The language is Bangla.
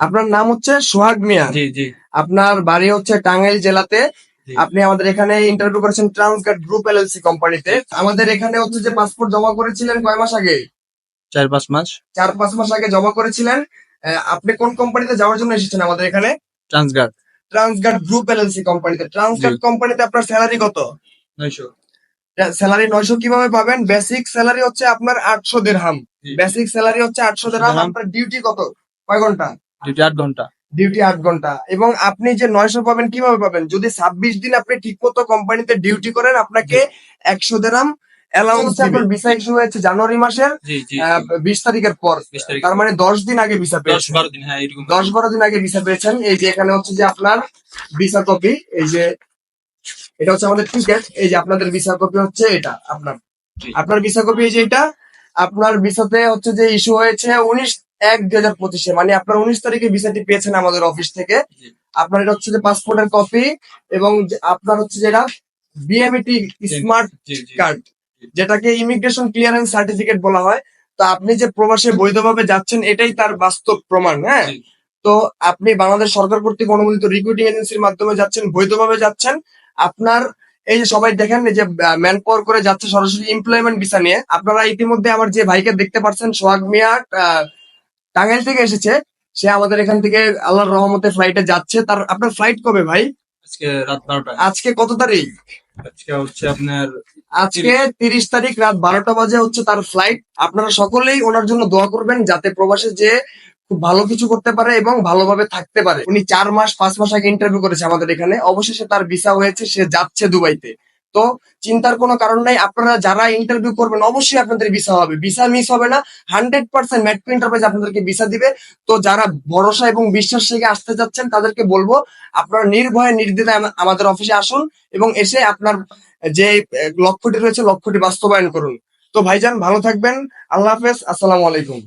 আপনার নাম হচ্ছে সোহাগ মিয়া। জি জি। আপনার বাড়ি হচ্ছে টাঙ্গাইল জেলাতে। আপনি আমাদের এখানে ইন্টারভিউ করেছেন ট্রান্সগার্ড গ্রুপ এলএলসি কোম্পানিতে আমাদের এখানে হচ্ছে যে পাসপোর্ট জমা করেছিলেন কয় মাস আগে? চার পাঁচ মাস। চার পাঁচ মাস আগে জমা করেছিলেন। আপনি কোন কোম্পানিতে যাওয়ার জন্য এসেছেন আমাদের এখানে? ট্রান্সগার্ড ট্রান্সগার্ড গ্রুপ এলএলসি কোম্পানিতে ট্রান্সগার্ড কোম্পানিতে আপনার স্যালারি কত? নয়শো। স্যালারি নয়শো কীভাবে পাবেন? বেসিক স্যালারি হচ্ছে আপনার আটশো দেড়হাম। বেসিক স্যালারি হচ্ছে আটশো দেড়হাম। আপনার ডিউটি কত? কয় ঘণ্টা? ডিউটি আট ঘণ্টা। ডিউটি আট ঘণ্টা। এবং আপনি যে নয়শো পাবেন কীভাবে পাবেন? যদি ছাব্বিশ দিন আপনি ঠিক মতো কোম্পানিতে ডিউটি করেন আপনাকে একশো দেড়হাম অ্যালাউন্স আপনার ভিসা ইস্যু হয়েছে জানুয়ারি মাসের বিশ তারিখের পর। তার মানে দশ দিন আগে ভিসা পেয়েছেন। বারো দিন হ্যাঁ এরকম দশ বারো দিন আগে ভিসা পেয়েছেন। এই যে এখানে হচ্ছে যে আপনার ভিসা কপি এই যে এটা হচ্ছে আমাদের টিকেট এই যে আপনাদের ভিসা কপি হচ্ছে এটা আপনার। আপনার ভিসা কপি এই যে এটা আপনার ভিসাতে হচ্ছে যে ইস্যু হয়েছে উনিশ এক দুই হাজার পঁচিশে। মানে আপনার উনিশ তারিখে ভিসাটি পেয়েছেন আমাদের অফিস থেকে। আপনার এটা হচ্ছে যে পাসপোর্টের কপি এবং আপনার হচ্ছে যেটা বিএমইটি স্মার্ট কার্ড যেটাকে ইমিগ্রেশন ক্লিয়ারেন্স সার্টিফিকেট বলা হয়। তো আপনি যে প্রবাসে বৈধভাবে যাচ্ছেন এটাই তার বাস্তব প্রমাণ হ্যাঁ? তো আপনি বাংলাদেশ সরকার কর্তৃক অনুমোদিত রিক্রুটিং এজেন্সির মাধ্যমে যাচ্ছেন বৈধভাবে যাচ্ছেন। আপনার এই যে সবাই দেখেন এই যে ম্যান পাওয়ার করে যাচ্ছে সরাসরি এমপ্লয়মেন্ট ভিসা নিয়ে। আপনারা ইতিমধ্যে আমার যে ভাইকে দেখতে পাচ্ছেন সোহাগ মিয়া আহ, টাঙ্গাইল থেকে এসেছে। সে আমাদের এখান থেকে আল্লাহর রহমতে ফ্লাইটে যাচ্ছে। তার আপনার ফ্লাইট কবে ভাই? আজকে রাত বারোটায় আজকে কত তারিখ? আজকে হচ্ছে আপনার আজকে তিরিশ। তারিখ রাত বারোটা বাজে হচ্ছে তার ফ্লাইট আপনারা সকলেই ওনার জন্য দোয়া করবেন যাতে প্রবাসে যে খুব ভালো কিছু করতে পারে এবং ভালোভাবে থাকতে পারে। উনি চার মাস পাঁচ মাস আগে ইন্টারভিউ করেছে আমাদের এখানে। অবশেষে তার ভিসা হয়েছে সে যাচ্ছে দুবাইতে। তো চিন্তার কোনো কারণ নাই। আপনারা যারা ইন্টারভিউ করবেন, অবশ্যই আপনাদের ভিসা হবে। ভিসা মিস হবে না। হান্ড্রেড পার্সেন্ট ম্যাট্রো এন্টারপ্রাইজ আপনাদেরকে ভিসা দিবে। তো যারা ভরসা এবং বিশ্বাস থেকে আসতে যাচ্ছেন, তাদেরকে বলব, আপনারা নির্ভয়ে, নির্দ্বিধায় আমাদের অফিসে আসুন এবং এসে আপনার যে লক্ষ্যটি রয়েছে, লক্ষ্যটি বাস্তবায়ন করুন। তো ভাইজান, ভালো থাকবেন। আল্লাহ হাফেজ। আসসালামু আলাইকুম।